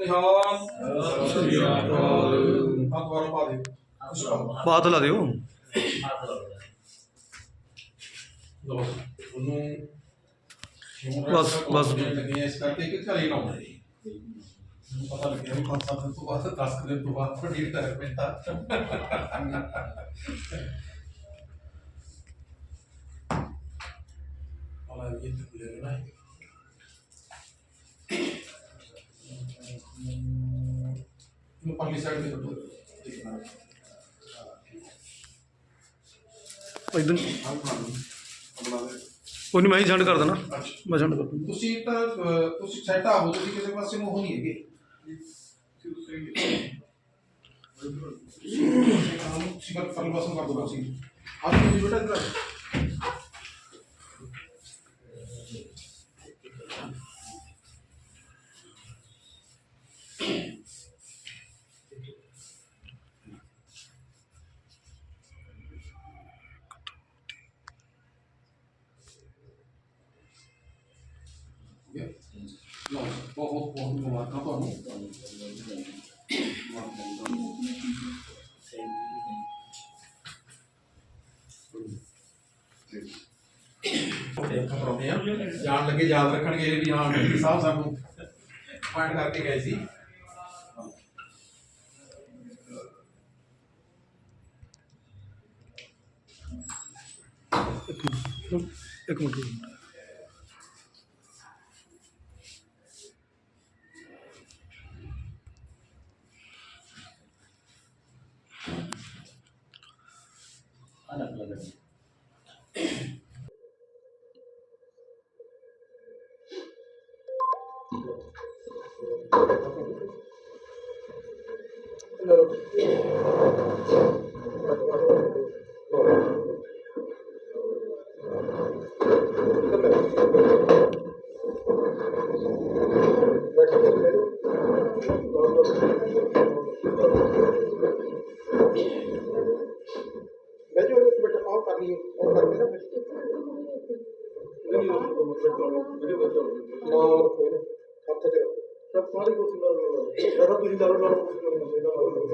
ਨਿਹਾਲ ਸ੍ਰੀ ਅਕਾਲ ਹੱਥ ਵਾਰ ਪਾ ਦੇ ਬਾਤ ਲਾ ਦਿਓ ਲਓ ਉਹਨੂੰ ਬਸ, ਬਸ। ਲੱਗੀਆਂ ਇਸ ਕਰਕੇ ਕਿ ਘਰੇ ਨਾ ਆਉਂਦੇ ਜੀ ਮੈਨੂੰ ਪਤਾ ਲੱਗਿਆ ਵੀ ਪੰਜ ਸੱਤ ਦਿਨ ਤੋਂ ਬਾਅਦ 10 ਦਿਨ ਤੋਂ ਬਾਅਦ ਵੱਡੀ ਰਿਟਾਇਰਮੈਂਟ ਆ ਆਲਾ ਇਹ ਤੇ ਲੈ ਲੈਣਾ ਹੈ ਪਰਲੀ ਸਾਈਡ ਕੱਟੋ ਇਦਾਂ ਦੇ ਕੋਈ ਨਹੀਂ ਮੈਂ ਹੀ ਸੈਂਡ ਕਰ ਦੇਣਾ। ਮੈਂ ਸੈਂਡ ਕਰ ਦੂੰ ਤੁਸੀਂ ਤਾਂ ਅਹ, ਤੁਸੀਂ ਸੈੱਟ ਆਵੋ ਤੁਸੀਂ ਕਿਸੇ ਪਾਸੇ ਨੂੰ ਨਹੀਂ ਹੈਗੇ। ਤੁਸੀਂ ਪਾਸੇ ਕਰ ਦੋ ਤੁਸੀਂ ਆਪ ਤੁਸੀਂ ਬੇਟਾ ਇਧਰ। ਲਓ ਬਹੁਤ ਬਹੁਤ ਮੁਬਾਰਕਾਂ ਤੁਹਾਨੂੰ ਕਰਾਉਂਦੇ ਆ ਜਾਣ ਲੱਗੇ, ਯਾਦ ਰੱਖਣਗੇ ਵੀ, ਹਾਂ ਡਿਪਟੀ ਸਾਹਿਬ ਸਾਨੂੰ ਪੁਆਇੰਟ ਕਰਕੇ ਗਏ ਸੀ। ਇੱਕ ਮਿੰਟ। अलग अलग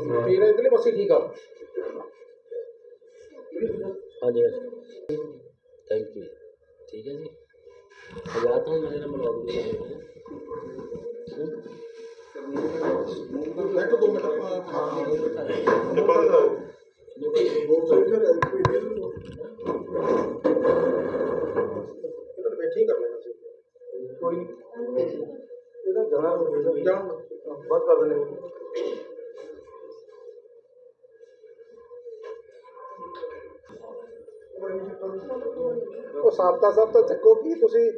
ਨਾਲ ਫਿਰ ਇਧਰਲੇ ਪਾਸੇ ਠੀਕ ਆ ਹਾਂਜੀ ਹਾਂਜੀ ਥੈਂਕ ਯੂ ਠੀਕ ਹੈ ਜੀ ਹਜ਼ਾਰ ਤੋਂ ਮੇਰੇ ਨਾਲ ਮਿਲਵਾ ਦੂੰਗਾ ਬੈਠੋ ਦੋ ਮਿੰਟ ਆਪਾਂ ਹਾਂ ਇਹਨਾਂ ਨੇ ਬੈਠੇ ਹੀ ਕਰ ਲੈਣਾ ਸੀ ਕੋਈ ਉਹ ਸਾਬਤਾ ਸਾਹਿਬ ਤਾਂ ਚੱਕੋ ਕੀ ਤੁਸੀਂ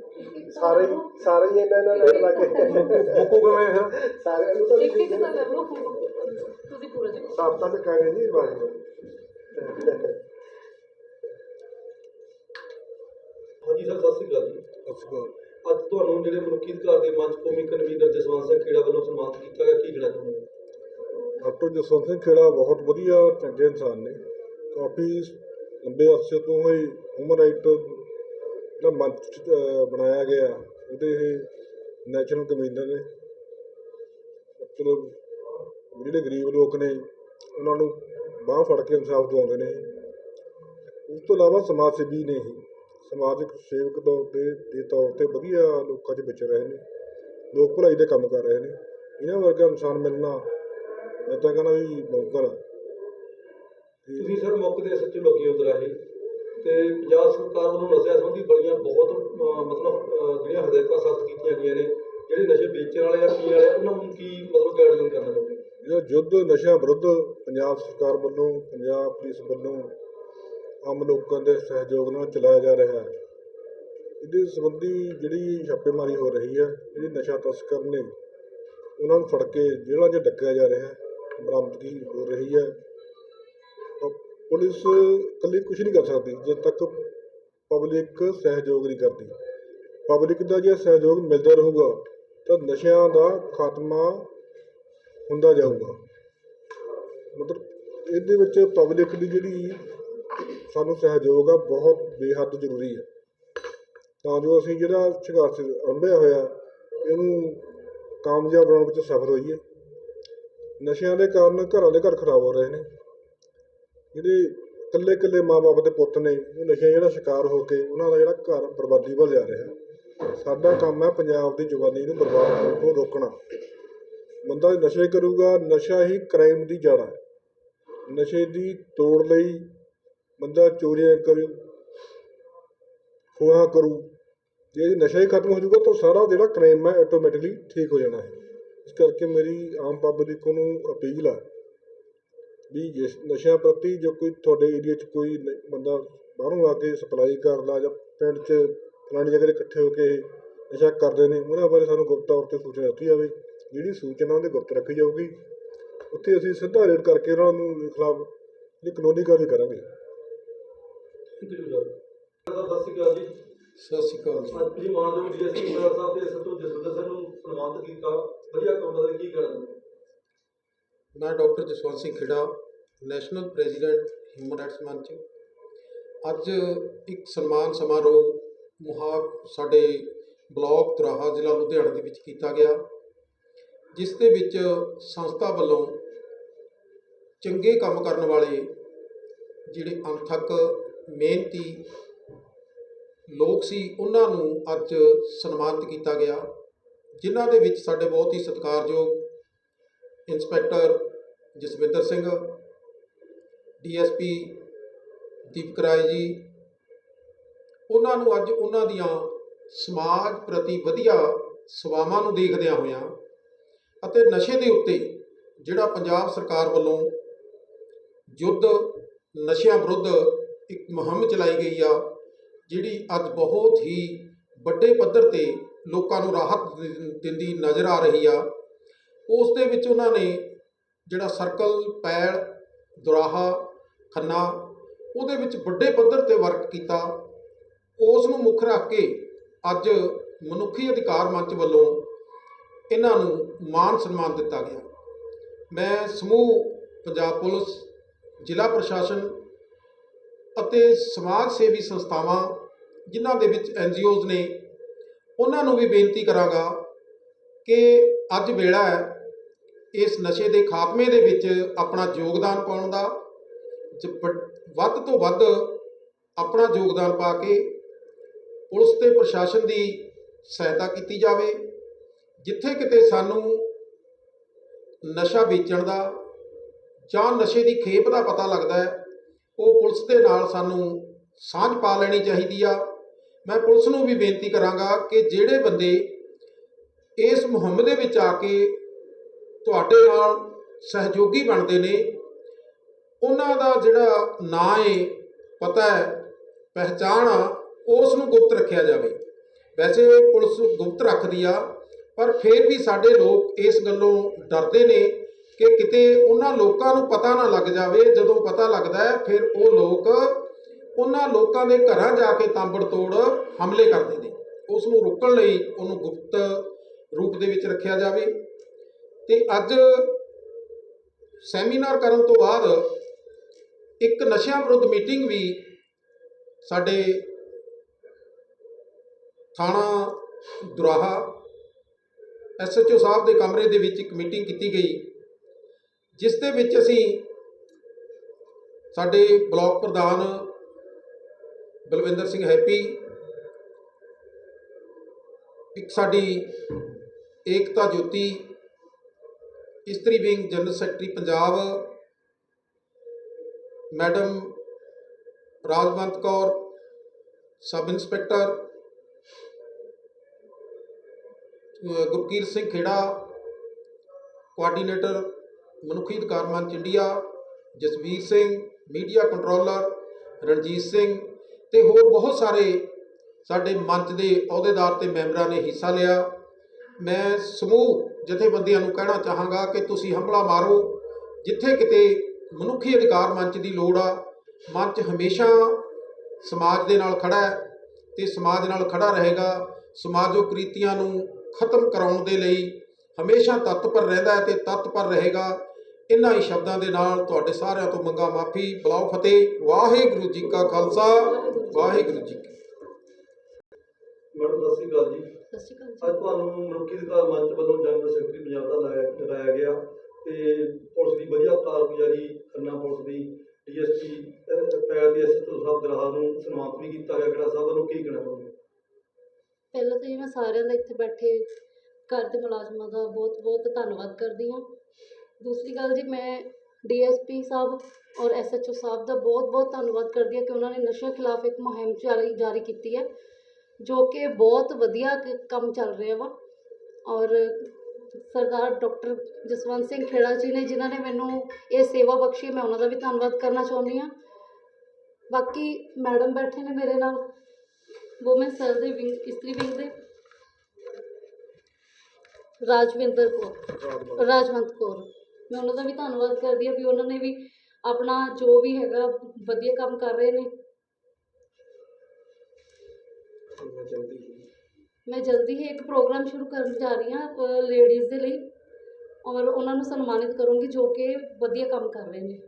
ਸਾਰੇ ਸਾਰੇ ਹੀ ਇਹਨਾਂ ਨਾਲ ਲੜ ਲੱਗੇ ਬੁੱਕੂ ਕਿਵੇਂ ਹੈ ਸਾਰਿਆਂ ਨੂੰ ਤਾਂ ਇੱਕ ਇੱਕ ਤਾਂ ਕਰ ਲਓ ਤੁਸੀਂ ਪੂਰਾ ਚੱਕੋ। ਸਾਬਤਾ ਤੇ ਕਹਾਂਗੇ ਜੀ ਇਸ ਬਾਰੇ। ਹਾਂਜੀ ਸਰ ਸਤਿ ਸ੍ਰੀ ਅਕਾਲ ਜੀ। ਅੱਜ ਤੁਹਾਨੂੰ ਜਿਹੜੇ ਮਨੁੱਖੀ ਅਧਿਕਾਰ ਦੇ ਮੰਚ ਕੌਮੀ ਕਨਵੀਨਰ ਜਸਵੰਤ ਸਿੰਘ ਖੇੜਾ ਵੱਲੋਂ ਸਨਮਾਨਿਤ ਕੀਤਾ ਗਿਆ ਕੀ ਚਾਹੁੰਦੇ ਹੋ? ਡਾਕਟਰ ਜਸਵੰਤ ਸਿੰਘ ਖੇੜਾ ਬਹੁਤ ਵਧੀਆ ਚੰਗੇ ਇਨਸਾਨ ਨੇ। ਕਾਫੀ ਲੰਬੇ ਅਰਸੇ ਤੋਂ ਹੀ ਹਿਊਮਨ ਰਾਈਟ ਜਿਹੜਾ ਮੰਚ ਬਣਾਇਆ ਗਿਆ, ਉਹਦੇ ਇਹ ਨੈਸ਼ਨਲ ਕਮਿਸ਼ਨਰ ਨੇ। ਮਤਲਬ ਜਿਹੜੇ ਗਰੀਬ ਲੋਕ ਨੇ, ਉਹਨਾਂ ਨੂੰ ਬਾਹ ਫੜ ਕੇ ਇਨਸਾਫ ਦਿਵਾਉਂਦੇ ਨੇ ਉਸ ਤੋਂ ਇਲਾਵਾ ਸਮਾਜ ਸੇਵੀ ਨੇ ਹੀ ਸਮਾਜਿਕ ਸੇਵਕ ਤੌਰ ਤੇ, ਦੇ ਤੌਰ ਤੇ ਵਧੀਆ ਲੋਕਾਂ 'ਚ ਵਿਚਰ ਰਹੇ ਨੇ। ਲੋਕ ਭਲਾਈ ਦੇ ਕੰਮ ਕਰ ਰਹੇ ਨੇ। ਇਹਨਾਂ ਵਰਗਾ ਇਨਸਾਨ ਮਿਲਣਾ, ਮੈਂ ਤਾਂ ਕਹਿੰਦਾ ਵੀ ਮੌਕਾ ਹੈ ਤੁਸੀਂ ਸਰ ਮੌਕੇ ਦੇ ਸੱਚੇ ਲੋਕੀ ਉਧਰ ਆਏ ਤੇ ਪੰਜਾਬ ਸਰਕਾਰ ਵੱਲੋਂ ਨਸ਼ਿਆਂ ਸੰਬੰਧੀ ਬੜੀਆਂ ਬਹੁਤ ਮਤਲਬ ਜਿਹੜੀਆਂ ਹਦਾਇਤਾਂ ਸਖਤ ਕੀਤੀਆਂ ਗਈਆਂ ਨੇ। ਜਿਹੜੇ ਨਸ਼ੇ ਵੇਚਣ ਵਾਲੇ ਆ, ਪੀਣ ਵਾਲੇ ਉਹਨਾਂ ਨੂੰ ਕੀ ਮਤਲਬ ਗਾਈਡਲਾਈਨ ਕਰਨਾ ਚਾਹੁੰਦੇ ਹੋ? ਜਿਹੜਾ ਯੁੱਧ ਨਸ਼ਿਆਂ ਵਿਰੁੱਧ ਪੰਜਾਬ ਸਰਕਾਰ ਵੱਲੋਂ, ਪੰਜਾਬ ਪੁਲਿਸ ਵੱਲੋਂ ਆਮ ਲੋਕਾਂ ਦੇ ਸਹਿਯੋਗ ਨਾਲ ਚਲਾਇਆ ਜਾ ਰਿਹਾ ਹੈ। ਇਹਦੇ ਸੰਬੰਧੀ ਜਿਹੜੀ ਛਾਪੇਮਾਰੀ ਹੋ ਰਹੀ ਹੈ, ਜਿਹੜੀ ਨਸ਼ਾ ਤਸਕਰ ਨੇ, ਉਹਨਾਂ ਨੂੰ ਫੜ ਕੇ ਜੇਲ੍ਹਾਂ 'ਚ ਡੱਕਿਆ ਜਾ ਰਿਹਾ ਹੈ। ਬਰਾਮਦਗੀ ਹੋ ਰਹੀ ਹੈ। ਪੁਲਿਸ ਇਕੱਲੀ ਕੁਝ ਨਹੀਂ ਕਰ ਸਕਦੀ, ਜਦ ਤੱਕ ਪਬਲਿਕ ਸਹਿਯੋਗ ਨਹੀਂ ਕਰਦੀ। ਪਬਲਿਕ ਦਾ ਜੇ ਸਹਿਯੋਗ ਮਿਲਦਾ ਰਹੂਗਾ, ਤਾਂ ਨਸ਼ਿਆਂ ਦਾ ਖਾਤਮਾ ਹੁੰਦਾ ਜਾਊਗਾ। ਮਤਲਬ ਇਹਦੇ ਵਿੱਚ ਪਬਲਿਕ ਦੀ ਜਿਹੜੀ ਸਾਨੂੰ ਸਹਿਯੋਗ ਆ, ਬਹੁਤ ਬੇਹੱਦ ਜ਼ਰੂਰੀ ਹੈ ਤਾਂ ਜੋ ਅਸੀਂ ਜਿਹੜਾ ਸੰਘਰਸ਼ ਅਰੰਭਿਆ ਹੋਇਆ, ਇਹਨੂੰ ਕਾਮਯਾਬ ਬਣਾਉਣ ਵਿੱਚ ਸਫਲ ਹੋਈਏ। ਨਸ਼ਿਆਂ ਦੇ ਕਾਰਨ ਘਰਾਂ ਦੇ ਘਰ ਖਰਾਬ ਹੋ ਰਹੇ ਨੇ। ਜਿਹੜੇ ਇਕੱਲੇ ਇਕੱਲੇ ਮਾਪੇ ਦੇ ਪੁੱਤ ਨੇ, ਉਹ ਨਸ਼ਿਆਂ ਜਿਹੜਾ ਸ਼ਿਕਾਰ ਹੋ ਕੇ ਉਹਨਾਂ ਦਾ ਜਿਹੜਾ ਘਰ ਬਰਬਾਦੀ ਵੱਲ ਜਾ ਰਿਹਾ। ਸਾਡਾ ਕੰਮ ਹੈ ਪੰਜਾਬ ਦੀ ਜਵਾਨੀ ਨੂੰ ਬਰਬਾਦ ਹੋਣ ਤੋਂ ਰੋਕਣਾ। ਬੰਦਾ ਨਸ਼ੇ ਕਰੂਗਾ, ਨਸ਼ਾ ਹੀ ਕ੍ਰਾਈਮ ਦੀ ਜੜ ਹੈ। ਨਸ਼ੇ ਦੀ ਤੋੜ ਲਈ ਬੰਦਾ ਚੋਰੀਆਂ ਕਰੂ, ਖੋਹਾਂ ਕਰੂ। ਜੇ ਨਸ਼ਾ ਹੀ ਖਤਮ ਹੋ ਜਾਊਗਾ ਤਾਂ ਸਾਰਾ ਜਿਹੜਾ ਕ੍ਰਾਈਮ ਹੈ ਆਟੋਮੈਟਿਕਲੀ ਠੀਕ ਹੋ ਜਾਣਾ ਹੈ। ਇਸ ਕਰਕੇ ਮੇਰੀ ਆਮ ਪਬਲਿਕ ਨੂੰ ਅਪੀਲ ਹੈ ਵੀ ਜਿਸ ਨਸ਼ਿਆਂ ਪ੍ਰਤੀ ਜੋ ਕੋਈ ਤੁਹਾਡੇ ਏਰੀਆ 'ਚ ਕੋਈ ਬੰਦਾ ਬਾਹਰੋਂ ਆ ਕੇ ਸਪਲਾਈ ਕਰਦਾ ਜਾਂ ਪਿੰਡ 'ਚ ਫਲਾਣੀ ਜਗ੍ਹਾ 'ਤੇ ਇਕੱਠੇ ਹੋ ਕੇ ਨਸ਼ਾ ਕਰਦੇ ਨੇ ਉਹਨਾਂ ਬਾਰੇ ਸਾਨੂੰ ਗੁਪਤ ਤੌਰ 'ਤੇ ਸੂਚਨਾ ਦਿੱਤੀ ਜਾਵੇ। ਜਿਹੜੀ ਸੂਚਨਾ ਉਹਦੇ ਗੁਪਤ ਰੱਖੀ ਜਾਊਗੀ। ਉੱਥੇ ਅਸੀਂ ਸਿੱਧਾ ਰੇਡ ਕਰਕੇ ਉਹਨਾਂ ਨੂੰ ਖਿਲਾਫ ਜਿਹੜੀ ਕਾਨੂੰਨੀ ਕਾਰਵਾਈ ਕਰਾਂਗੇ। ਸਤਿ ਸ਼੍ਰੀ ਅਕਾਲ ਜੀ। ਸਤਿ ਸ਼੍ਰੀ ਅਕਾਲ ਜੀ। ਅੱਜ ਤੁਸੀਂ ਮਾਨਯੋਗ ਡੀਐਸਪੀ ਮੁੰਡਾ ਸਾਹਿਬ ਤੇ ਸਤੂ ਜਸਵਿੰਦਰ ਸਿੰਘ ਨੂੰ ਸਨਮਾਨਿਤ ਕੀਤਾ। ਵਧੀਆ ਕੰਮ ਦਾ ਕੀ ਕਰਨ ਮੈਂ doctor Jaswant Singh Khera national president human rights ਮੰਚ। ਅੱਜ ਇੱਕ ਸਨਮਾਨ ਸਮਾਰੋਹ ਮੁਹਾਬ ਸਾਡੇ ਬਲਾਕ ਤਰਾਹਾ ਜ਼ਿਲ੍ਹਾ ਲੁਧਿਆਣਾ ਦੇ ਵਿੱਚ ਕੀਤਾ ਗਿਆ, ਜਿਸ ਦੇ ਵਿੱਚ ਸੰਸਥਾ ਵੱਲੋਂ ਚੰਗੇ ਕੰਮ ਕਰਨ ਵਾਲੇ ਜਿਹੜੇ ਅਣਥੱਕ, ਮਿਹਨਤੀ ਲੋਕ ਸੀ, ਉਹਨਾਂ ਨੂੰ ਅੱਜ ਸਨਮਾਨਿਤ ਕੀਤਾ ਗਿਆ, ਜਿਨ੍ਹਾਂ ਦੇ ਵਿੱਚ ਸਾਡੇ ਬਹੁਤ ਹੀ ਸਤਿਕਾਰਯੋਗ ਇੰਸਪੈਕਟਰ ਜਸਵਿੰਦਰ ਸਿੰਘ ਡੀਐਸਪੀ ਦੀਪਕ ਰਾਏ ਜੀ, ਉਹਨਾਂ ਨੂੰ ਅੱਜ ਉਹਨਾਂ ਦੀਆਂ ਸਮਾਜ ਪ੍ਰਤੀ ਵਧੀਆ ਸੇਵਾਵਾਂ ਨੂੰ ਦੇਖਦਿਆਂ ਹੋਇਆਂ ਅਤੇ ਨਸ਼ੇ ਦੇ ਉੱਤੇ ਜਿਹੜਾ ਪੰਜਾਬ ਸਰਕਾਰ ਵੱਲੋਂ ਯੁੱਧ, ਨਸ਼ਿਆਂ ਵਿਰੁੱਧ ਇੱਕ ਮੁਹਿੰਮ ਚਲਾਈ ਗਈ ਆ, ਜਿਹੜੀ ਅੱਜ ਬਹੁਤ ਹੀ ਵੱਡੇ ਪੱਧਰ ਤੇ ਲੋਕਾਂ ਨੂੰ ਰਾਹਤ ਦਿੰਦੀ ਨਜ਼ਰ ਆ ਰਹੀ ਆ। ਉਸ ਦੇ ਵਿੱਚ ਉਹਨਾਂ ਨੇ ਜਿਹੜਾ ਸਰਕਲ ਪੈਲ ਦੁਰਾਹਾ ਖੰਨਾ, ਉਹਦੇ ਵਿੱਚ ਵੱਡੇ ਪੱਧਰ ਤੇ ਵਰਕ ਕੀਤਾ। ਉਸ ਨੂੰ ਮੁੱਖ ਰੱਖ ਕੇ ਅੱਜ ਮਨੁੱਖੀ ਅਧਿਕਾਰ ਮੰਚ ਵੱਲੋਂ ਇਹਨਾਂ ਨੂੰ ਮਾਨ ਸਨਮਾਨ ਦਿੱਤਾ ਗਿਆ। ਮੈਂ ਸਮੂਹ, ਪੰਜਾਬ ਪੁਲਿਸ, ਜ਼ਿਲ੍ਹਾ ਪ੍ਰਸ਼ਾਸਨ ਅਤੇ ਸਮਾਜ ਸੇਵੀ ਸੰਸਥਾਵਾਂ, ਜਿਨ੍ਹਾਂ ਦੇ ਵਿੱਚ ਐਨਜੀਓਜ਼ ਨੇ, ਉਹਨਾਂ ਨੂੰ ਵੀ ਬੇਨਤੀ ਕਰਾਂਗਾ ਕਿ ਅੱਜ ਵੇਲਾ ਹੈ, ਇਸ ਨਸ਼ੇ ਦੇ ਖਾਤਮੇ ਦੇ ਵਿੱਚ ਆਪਣਾ ਯੋਗਦਾਨ ਪਾਉਣ ਦਾ ਵੱਧ ਤੋਂ ਵੱਧ ਆਪਣਾ ਯੋਗਦਾਨ ਪਾ ਕੇ ਪੁਲਿਸ ਤੇ ਪ੍ਰਸ਼ਾਸਨ ਦੀ ਸਹਾਇਤਾ ਕੀਤੀ ਜਾਵੇ। ਜਿੱਥੇ ਕਿਤੇ ਸਾਨੂੰ ਨਸ਼ਾ ਵੇਚਣ ਦਾ ਜਾਂ ਨਸ਼ੇ ਦੀ ਖੇਪ ਦਾ ਪਤਾ ਲੱਗਦਾ ਹੈ, ਉਹ ਪੁਲਿਸ ਦੇ ਨਾਲ ਸਾਨੂੰ ਸਾਂਝ ਪਾ ਲੈਣੀ ਚਾਹੀਦੀ ਆ। ਮੈਂ ਪੁਲਿਸ ਨੂੰ ਵੀ ਬੇਨਤੀ ਕਰਾਂਗਾ ਕਿ ਜਿਹੜੇ ਬੰਦੇ ਇਸ ਮੁਹਿੰਮ ਦੇ ਵਿੱਚ ਆ ਕੇ ਤੁਹਾਡੇ ਨਾਲ ਸਹਿਯੋਗੀ ਬਣਦੇ ਨੇ ਉਹਨਾਂ ਦਾ ਜਿਹੜਾ ਨਾਂ ਹੈ ਪਤਾ ਹੈ, ਪਹਿਚਾਣ ਆ ਉਸ ਨੂੰ ਗੁਪਤ ਰੱਖਿਆ ਜਾਵੇ। ਵੈਸੇ ਪੁਲਿਸ ਗੁਪਤ ਰੱਖਦੀ ਆ, ਪਰ ਫਿਰ ਵੀ ਸਾਡੇ ਲੋਕ ਇਸ ਗੱਲੋਂ ਡਰਦੇ ਨੇ ਕਿ ਕਿਤੇ ਉਹਨਾਂ ਲੋਕਾਂ ਨੂੰ ਪਤਾ ਨਾ ਲੱਗ ਜਾਵੇ। ਜਦੋਂ ਪਤਾ ਲੱਗਦਾ ਹੈ, ਫਿਰ ਉਹ ਲੋਕ ਉਹਨਾਂ ਲੋਕਾਂ ਦੇ ਘਰਾਂ ਜਾ ਕੇ ਤਾਂਬੜ ਤੋੜ ਹਮਲੇ ਕਰਦੇ ਨੇ। ਉਸ ਨੂੰ ਰੋਕਣ ਲਈ ਉਹਨੂੰ ਗੁਪਤ ਰੂਪ ਦੇ ਵਿੱਚ ਰੱਖਿਆ ਜਾਵੇ। ਤੇ ਅੱਜ ਸੈਮੀਨਾਰ ਕਰਨ ਤੋਂ ਬਾਅਦ ਇੱਕ ਨਸ਼ਿਆਂ ਵਿਰੁੱਧ ਮੀਟਿੰਗ ਵੀ ਸਾਡੇ ਥਾਣਾ ਦੁਰਾਹਾ ਐਸਐਚਓ ਸਾਹਿਬ ਦੇ ਕਮਰੇ ਦੇ ਵਿੱਚ ਇੱਕ ਮੀਟਿੰਗ ਕੀਤੀ ਗਈ, ਜਿਸ ਦੇ ਵਿੱਚ ਅਸੀਂ ਸਾਡੇ ਬਲਾਕ ਪ੍ਰਧਾਨ ਬਲਵਿੰਦਰ ਸਿੰਘ ਹੈਪੀ, ਇੱਕ ਸਾਡੀ ਏਕਤਾ ਜੋਤੀ, ਇਸਤਰੀ wing general secretary Punjab madam Rajwant Kaur, sub inspector Gurkir Singh Khera, coordinator ਮਨੁੱਖੀ ਅਧਿਕਾਰ ਮੰਚ India, Jasvir Singh, media controller Ranjit Singh ਤੇ ਹੋਰ ਬਹੁਤ ਸਾਰੇ ਸਾਡੇ ਮੰਚ ਦੇ ਅਹੁਦੇਦਾਰ ਤੇ ਮੈਂਬਰਾਂ ਨੇ ਹਿੱਸਾ ਲਿਆ। ਮੈਂ ਸਮੂਹ ਜਥੇਬੰਦੀਆਂ ਨੂੰ ਕਹਿਣਾ ਚਾਹਾਂਗਾ ਕਿ ਤੁਸੀਂ ਹੰਭਲਾ ਮਾਰੋ, ਜਿੱਥੇ ਕਿਤੇ ਮਨੁੱਖੀ ਅਧਿਕਾਰ ਮੰਚ ਦੀ ਲੋੜ ਆ। ਮੰਚ ਹਮੇਸ਼ਾ ਸਮਾਜ ਦੇ ਨਾਲ ਖੜਾ ਹੈ ਤੇ ਸਮਾਜ ਨਾਲ ਖੜਾ ਰਹੇਗਾ। ਸਮਾਜੋ ਕ੍ਰੀਤੀਆਂ ਨੂੰ ਖਤਮ ਕਰਾਉਣ ਦੇ ਲਈ ਹਮੇਸ਼ਾ ਤਤਪਰ ਰਹਿੰਦਾ ਹੈ ਤੇ ਤਤਪਰ ਰਹੇਗਾ। ਇਨ੍ਹਾਂ ਹੀ ਸ਼ਬਦਾਂ ਦੇ ਨਾਲ ਤੁਹਾਡੇ ਸਾਰਿਆਂ ਤੋਂ ਮੰਗਾ ਮਾਫੀ। ਬਲਾਉ ਫਤਿਹ। ਵਾਹਿਗੁਰੂ ਜੀ ਕਾ ਖਾਲਸਾ। ਵਾਹਿਗੁਰੂ ਜੀ ਕੀ ਮੈਡਮ ਸਤਿ ਸ਼੍ਰੀ ਅਕਾਲ ਜੀ। ਸਤਿ ਸ਼੍ਰੀ ਅਕਾਲ ਜੀ। ਅੱਜ ਤੁਹਾਨੂੰ ਮਨੁੱਖੀ ਅਧਿਕਾਰ ਮੰਚ ਵੱਲੋਂ ਜਨਰਲ ਸੈਕਟਰੀ ਪੰਜਾਬ ਦਾ ਲਾਇਆ ਲਗਾਇਆ ਗਿਆ ਤੇ ਪੁਲਿਸ ਦੀ ਵਧੀਆ ਕਾਰਗੁਜ਼ਾਰੀ ਖੰਨਾ ਪੁਲਿਸ ਦੀ ਡੀਐਸਪੀ ਪੈਰ ਦੇ ਐਸਐਚਓ ਸਾਹਿਬ ਦਰਾਹਾ ਨੂੰ ਸਨਮਾਨਿਤ ਵੀ ਕੀਤਾ ਗਿਆ। ਕਿਹੜਾ ਸਾਹਿਬ ਵੱਲੋਂ ਕੀ ਕਹਿਣਾ ਚਾਹੁੰਦੇ ਪਹਿਲਾਂ ਤਾਂ ਜੀ ਮੈਂ ਸਾਰਿਆਂ ਦਾ ਇੱਥੇ ਬੈਠੇ ਘਰ ਦੇ ਮੁਲਾਜ਼ਮਾਂ ਦਾ ਬਹੁਤ ਬਹੁਤ ਧੰਨਵਾਦ ਕਰਦੀ ਹਾਂ। ਦੂਸਰੀ ਗੱਲ ਜੀ, ਮੈਂ ਡੀਐਸਪੀ ਸਾਹਿਬ ਔਰ ਐਸਐਚਓ ਸਾਹਿਬ ਦਾ ਬਹੁਤ ਬਹੁਤ ਧੰਨਵਾਦ ਕਰਦੀ ਹਾਂ ਕਿ ਉਹਨਾਂ ਨੇ ਨਸ਼ਿਆਂ ਖਿਲਾਫ ਇੱਕ ਮੁਹਿੰਮ ਜਾਰੀ ਜਾਰੀ ਕੀਤੀ ਹੈ, ਜੋ ਕਿ ਬਹੁਤ ਵਧੀਆ ਕੰਮ ਚੱਲ ਰਿਹਾ ਵਾ। ਔਰ ਸਰਦਾਰ ਡਾਕਟਰ ਜਸਵੰਤ ਸਿੰਘ ਖੇੜਾ ਜੀ ਨੇ ਜਿਨ੍ਹਾਂ ਨੇ ਮੈਨੂੰ ਇਹ ਸੇਵਾ ਬਖਸ਼ੀ ਮੈਂ ਉਹਨਾਂ ਦਾ ਵੀ ਧੰਨਵਾਦ ਕਰਨਾ ਚਾਹੁੰਦੀ ਹਾਂ। ਬਾਕੀ ਮੈਡਮ ਬੈਠੇ ਨੇ ਮੇਰੇ ਨਾਲ। ਵੂਮਨ ਸੈੱਲ ਦੇ ਵਿੰਗ ਇਸਤਰੀ ਵਿੰਗ ਦੇ। ਰਾਜਵਿੰਦਰ ਕੌਰ। ਰਾਜਵੰਤ। ਕੌਰ। ਮੈਂ ਉਹਨਾਂ ਦਾ ਵੀ ਧੰਨਵਾਦ ਕਰਦੀ ਹਾਂ ਵੀ ਉਹਨਾਂ ਨੇ ਵੀ ਆਪਣਾ ਜੋ ਵੀ ਹੈਗਾ ਵਧੀਆ ਕੰਮ ਕਰ ਰਹੇ ਨੇ। ਮੈਂ ਜਲਦੀ ਹੀ ਇੱਕ ਪ੍ਰੋਗਰਾਮ ਸ਼ੁਰੂ ਕਰਨ ਜਾ ਰਹੀ ਹਾਂ ਲੇਡੀਜ਼ ਦੇ ਲਈ। ਔਰ ਉਹਨਾਂ ਨੂੰ ਸਨਮਾਨਿਤ ਕਰੂੰਗੀ ਜੋ ਕਿ ਵਧੀਆ ਕੰਮ ਕਰ ਰਹੇ ਨੇ।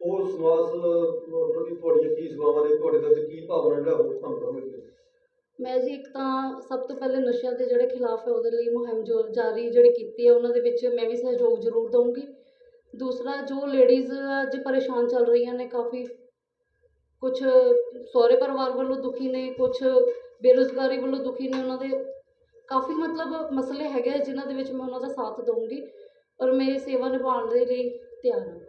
ਉਹ ਸਮਾਜ ਪ੍ਰਤੀ ਤੁਹਾਡੀਆਂ ਕੀ ਸੇਵਾਵਾਂ ਨੇ? ਤੁਹਾਡੇ ਦਿਲ 'ਚ ਕੀ ਭਾਵਨਾ ਜਿਹੜਾ ਹੋਰ ਕੰਮ ਕਰੋਗੇ ਮੈਂ ਜੀ ਇੱਕ ਤਾਂ ਸਭ ਤੋਂ ਪਹਿਲੇ ਨਸ਼ਿਆਂ ਦੇ ਜਿਹੜੇ ਖਿਲਾਫ ਹੈ ਉਹਦੇ ਲਈ ਮੁਹਿੰਮ ਜੋ ਜਾਰੀ ਜਿਹੜੀ ਕੀਤੀ ਹੈ ਉਹਨਾਂ ਦੇ ਵਿੱਚ ਮੈਂ ਵੀ ਸਹਿਯੋਗ ਜ਼ਰੂਰ ਦਊਂਗੀ। ਦੂਸਰਾ ਜੋ ਲੇਡੀਜ਼ ਅੱਜ ਪਰੇਸ਼ਾਨ ਚੱਲ ਰਹੀਆਂ ਨੇ ਕਾਫੀ ਕੁਝ ਸਹੁਰੇ ਪਰਿਵਾਰ ਵੱਲੋਂ ਦੁਖੀ ਨੇ ਕੁਝ ਬੇਰੁਜ਼ਗਾਰੀ ਵੱਲੋਂ ਦੁਖੀ ਨੇ ਉਹਨਾਂ ਦੇ। ਕਾਫੀ ਮਤਲਬ ਮਸਲੇ ਹੈਗੇ ਆ ਜਿਨ੍ਹਾਂ ਦੇ ਵਿੱਚ ਮੈਂ ਉਹਨਾਂ ਦਾ ਸਾਥ ਦਊਂਗੀ ਔਰ ਮੈਂ ਇਹ ਸੇਵਾ ਨਿਭਾਉਣ ਦੇ ਲਈ ਤਿਆਰ ਹਾਂ।